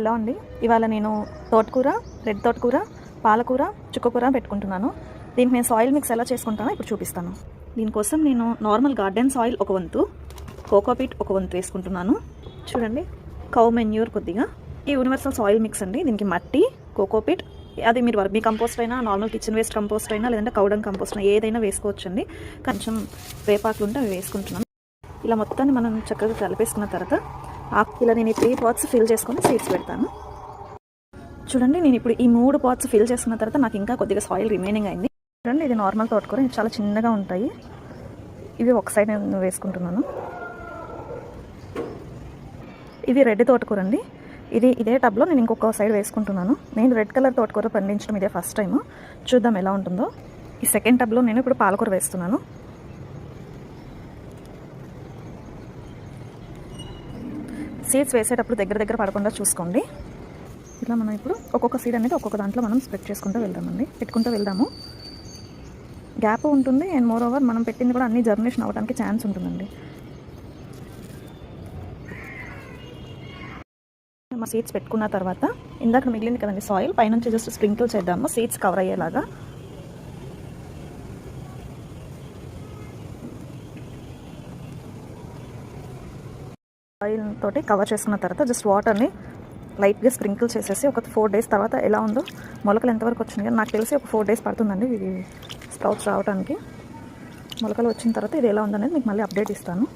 Hello అండి ఇవాళ నేను తోటకూర రెడ్ తోటకూర పాలకూర చుక్కకూర పెట్టుకుంటున్నాను. దీనికి నేను సాయిల్ మిక్స్ ఎలా చేసుకుంటానో ఇప్పుడు చూపిస్తాను. దీనికోసం నేను నార్మల్ గార్డెన్ సాయిల్ ఒక వంతు కోకోపీట్ ఒక వంతు వేసుకుంటున్నాను. చూడండి కౌ మెన్యూర్ కొద్దిగా. ఈ యూనివర్సల్ సాయిల్ మిక్స్ అండి. దీనికి మట్టి కోకోపీట్ అది మీరు వర్మీ కంపోస్ట్ అయినా నార్మల్ కిచెన్ వేస్ట్ కంపోస్ట్ అయినా లేదంటే కౌడన్ కంపోస్ట్ అయినా ఏదైనా వేసుకోవచ్చండి. కొంచెం వేపాకులు ఉంటే అవి వేసుకుంటున్నాను. ఇలా మొత్తాన్ని మనం చక్కగా కలిపేసుకున్న తర్వాత ఇలా నేను ఈ త్రీ పాట్స్ ఫిల్ చేసుకొని సీడ్స్ పెడతాను. చూడండి నేను ఇప్పుడు ఈ మూడు పాట్స్ ఫిల్ చేసుకున్న తర్వాత నాకు ఇంకా కొద్దిగా సాయిల్ రిమైనింగ్ అయింది. చూడండి ఇది నార్మల్ తోటకూర చాలా చిన్నగా ఉంటాయి. ఇవి ఒక సైడ్ నేను వేసుకుంటున్నాను. ఇది రెడ్ తోటకూర అండి. ఇది ఇదే టబ్లో నేను ఇంకొక సైడ్ వేసుకుంటున్నాను. నేను రెడ్ కలర్ తోటకూర పండించడం ఇదే ఫస్ట్ టైం చూద్దాం ఎలా ఉంటుందో. ఈ సెకండ్ టబ్లో నేను ఇప్పుడు పాలకూర వేస్తున్నాను. సీడ్స్ వేసేటప్పుడు దగ్గర దగ్గర పడకుండా చూసుకోండి. ఇట్లా మనం ఇప్పుడు ఒక్కొక్క సీడ్ అనేది ఒక్కొక్క దాంట్లో మనం స్ప్రెడ్ చేసుకుంటూ వెళ్దామండి. పెట్టుకుంటూ వెళ్దాము. గ్యాప్ ఉంటుంది అండ్ మోర్ ఓవర్ మనం పెట్టింది కూడా అన్ని జర్నేషన్ అవ్వడానికి ఛాన్స్ ఉంటుందండి. మా సీడ్స్ పెట్టుకున్న తర్వాత ఇందాక మిగిలింది కదండి సాయిల్ పైనుంచి జస్ట్ స్ప్రింకిల్ చేద్దాము. సీడ్స్ కవర్ అయ్యేలాగా. ఆయిల్ తోటి కవర్ చేసుకున్న తర్వాత జస్ట్ వాటర్ని లైట్గా స్ప్రింకిల్ చేసేసి ఒక ఫోర్ డేస్ తర్వాత ఎలా ఉందో మొలకలు ఎంతవరకు వచ్చినాయో నాకు తెలిసి ఒక ఫోర్ డేస్ పడుతుందండి ఇది స్ప్రౌట్స్ రావడానికి మొలకలు వచ్చిన తర్వాత ఇది ఎలా ఉందనేది మీకు మళ్ళీ అప్డేట్ ఇస్తాను.